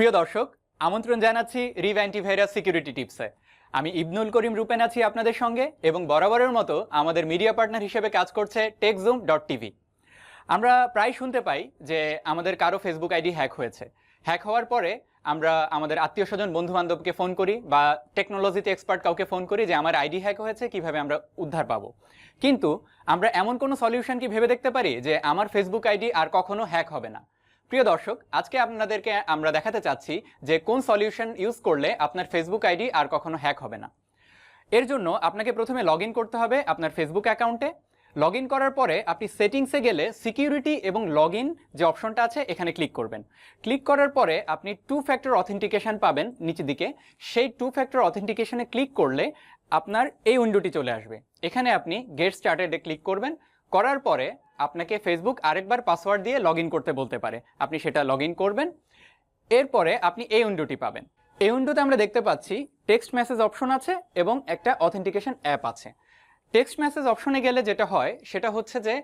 প্রিয় দর্শক, আমন্ত্রণ জানাচ্ছি রিভ অ্যান্টিভাইরাস সিকিউরিটি টিপসে আমি ইবনুল করিম রূপেন আছি আপনাদের সঙ্গে এবং বরাবরের মতো আমাদের মিডিয়া পার্টনার হিসেবে কাজ করছে টেকজুম ডট টিভি আমরা প্রায় শুনতে পাই যে আমাদের কারও ফেসবুক আইডি হ্যাক হয়েছে। হ্যাক হওয়ার পরে আমরা আমাদের আত্মীয় স্বজন বন্ধু বান্ধবকে ফোন করি বা টেকনোলজিতে এক্সপার্ট কাউকে ফোন করি যে আমার আইডি হ্যাক হয়েছে, কীভাবে আমরা উদ্ধার পাবো। কিন্তু আমরা এমন কোনো সলিউশন কি ভেবে দেখতে পারি যে আমার ফেসবুক আইডি আর কখনো হ্যাক হবে না? প্রিয় দর্শক, আজকে আপনাদেরকে আমরা দেখাতে চাচ্ছি যে কোন সলিউশন ইউজ করলে আপনার ফেসবুক আইডি আর কখনো হ্যাক হবে না। এর জন্য আপনাকে প্রথমে লগ করতে হবে আপনার ফেসবুক অ্যাকাউন্টে লগ করার পরে আপনি সেটিংসে গেলে সিকিউরিটি এবং লগ যে অপশনটা আছে, এখানে ক্লিক করবেন। ক্লিক করার পরে আপনি টু ফ্যাক্টর অথেন্টিকেশন পাবেন নিচের দিকে। সেই টু ফ্যাক্টর অথেন্টিকেশনে ক্লিক করলে আপনার এই উইন্ডোটি চলে আসবে। এখানে আপনি গেট স্টার্টেডে ক্লিক করবেন। করার পরে আপনাকে ফেসবুক আরেকবার পাসওয়ার্ড দিয়ে লগ করতে বলতে পারে। আপনি সেটা লগ করবেন। এরপরে আপনি এই উইন্ডোটি পাবেন। এই উইন্ডোতে আমরা দেখতে পাচ্ছি টেক্সট মেসেজ অপশন আছে এবং একটা অথেন্টিকেশন অ্যাপ আছে। টেক্সট মেসেজ অপশনে গেলে যেটা হয়, সেটা হচ্ছে যে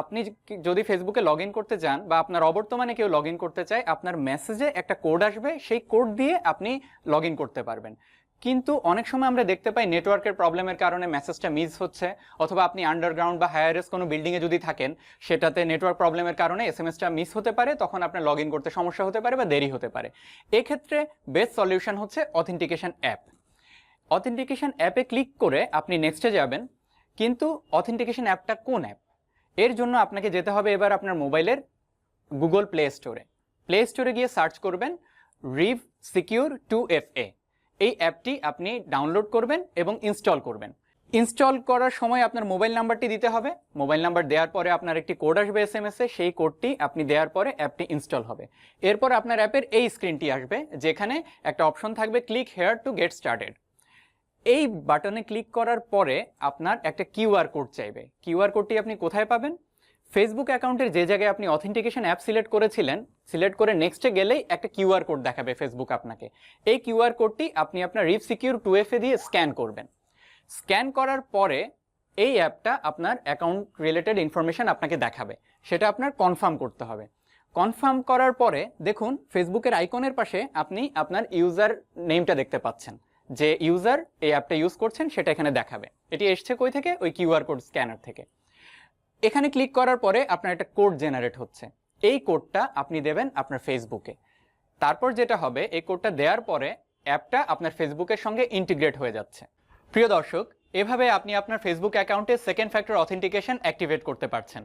আপনি যদি ফেসবুকে লগ করতে যান বা আপনার অবর্তমানে কেউ লগ করতে চায়, আপনার মেসেজে একটা কোড আসবে, সেই কোড দিয়ে আপনি লগ করতে পারবেন। কিন্তু অনেক সময় আমরা দেখতে পাই নেটওয়ার্কের প্রবলেমের কারণে মেসেজটা মিস হচ্ছে, অথবা আপনি আন্ডারগ্রাউন্ড বা হায়ারেস কোনো বিল্ডিংয়ে যদি থাকেন, সেটাতে নেটওয়ার্ক প্রবলেমের কারণে এস এম এসটা মিস হতে পারে, তখন আপনার লগ করতে সমস্যা হতে পারে বা দেরি হতে পারে। এক্ষেত্রে বেস্ট সলিউশন হচ্ছে অথেন্টিকেশন অ্যাপ অথেন্টিকেশন অ্যাপে ক্লিক করে আপনি নেক্সটে যাবেন, কিন্তু অথেন্টিকেশন অ্যাপটা কোন অ্যাপ এর জন্য আপনাকে যেতে হবে এবার আপনার মোবাইলের গুগল প্লে স্টোরে প্লে স্টোরে গিয়ে সার্চ করবেন Reve secure two F A এই অ্যাপটি আপনি ডাউনলোড করবেন এবং ইনস্টল করবেন। ইনস্টল করার সময় আপনার মোবাইল নাম্বারটি দিতে হবে। মোবাইল নাম্বার দেওয়ার পরে আপনার একটি কোড আসবে এস এম এসে সেই কোডটি আপনি দেওয়ার পরে অ্যাপটি ইনস্টল হবে। এরপর আপনার অ্যাপের এই স্ক্রিনটি আসবে, যেখানে একটা অপশন থাকবে click here to get started এই বাটনে ক্লিক করার পরে আপনার একটা কিউআর কোড চাইবে। কিউআর কোডটি আপনি কোথায় পাবেন? ফেসবুক অ্যাকাউন্টের যে জায়গায় আপনি অথেন্টিকেশন অ্যাপ সিলেক্ট করেছিলেন সিলেক্ট করে নেক্সটে গেলেই একটা কিউআর কোড দেখাবে ফেসবুক আপনাকে। এই কিউআর কোডটি আপনি আপনার রিপ সিকিউর টু এফে দিয়ে স্ক্যান করবেন। স্ক্যান করার পরে এই অ্যাপটা আপনার অ্যাকাউন্ট রিলেটেড ইনফরমেশন আপনাকে দেখাবে। সেটা আপনার কনফার্ম করতে হবে। কনফার্ম করার পরে দেখুন ফেসবুকের আইকনের পাশে আপনি আপনার ইউজার নেমটা দেখতে পাচ্ছেন। যে ইউজার এই অ্যাপটা ইউজ করছেন, সেটা এখানে দেখাবে। এটি এসছে কই থেকে? ওই কিউআর কোড স্ক্যানার থেকে। এখানে ক্লিক করার পরে আপনার একটা কোড জেনারেট হচ্ছে। এই কোডটা আপনি দেবেন আপনার ফেসবুকে তারপর যেটা হবে, এই কোডটা দেওয়ার পরে অ্যাপটা আপনার ফেসবুকের সঙ্গে ইন্টিগ্রেট হয়ে যাচ্ছে। প্রিয় দর্শক, এভাবে আপনি আপনার ফেসবুক অ্যাকাউন্টে সেকেন্ড ফ্যাক্টর অথেন্টিকেশন অ্যাক্টিভেট করতে পারছেন।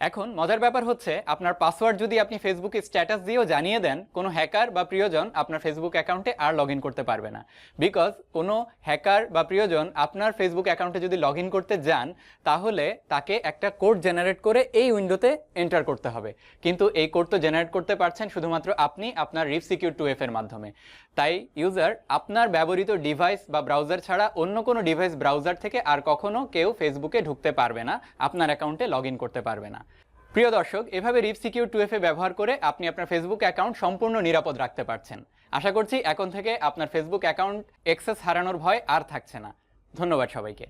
এখন মজার ব্যাপার হচ্ছে, আপনার পাসওয়ার্ড যদি আপনি ফেসবুকে স্ট্যাটাস দিয়েও জানিয়ে দেন, কোনো হ্যাকার বা প্রিয়জন আপনার ফেসবুক অ্যাকাউন্টে আর লগ করতে পারবে না। বিকজ কোনো হ্যাকার বা প্রিয়জন আপনার ফেসবুক অ্যাকাউন্টে যদি লগ করতে যান, তাহলে তাকে একটা কোড জেনারেট করে এই উইন্ডোতে এন্টার করতে হবে। কিন্তু এই কোড তো জেনারেট করতে পারছেন শুধুমাত্র আপনি আপনার রিপ সিকিউর টু এফ এর মাধ্যমে। তাই ইউজার আপনার ব্যবহৃত ডিভাইস বা ব্রাউজার ছাড়া অন্য কোনো ডিভাইস ব্রাউজার থেকে আর কখনো কেউ ফেসবুকে ঢুকতে পারবে না, আপনার অ্যাকাউন্টে লগ করতে পারবে না। প্রিয় দর্শক, এভাবে রিপ সিকিউর টু এফ এ ব্যবহার করে আপনি আপনার ফেসবুক অ্যাকাউন্ট সম্পূর্ণ নিরাপদ রাখতে পারছেন। আশা করছি এখন থেকে আপনার ফেসবুক অ্যাকাউন্ট এক্সেস হারানোর ভয় আর থাকছে না। ধন্যবাদ সবাইকে।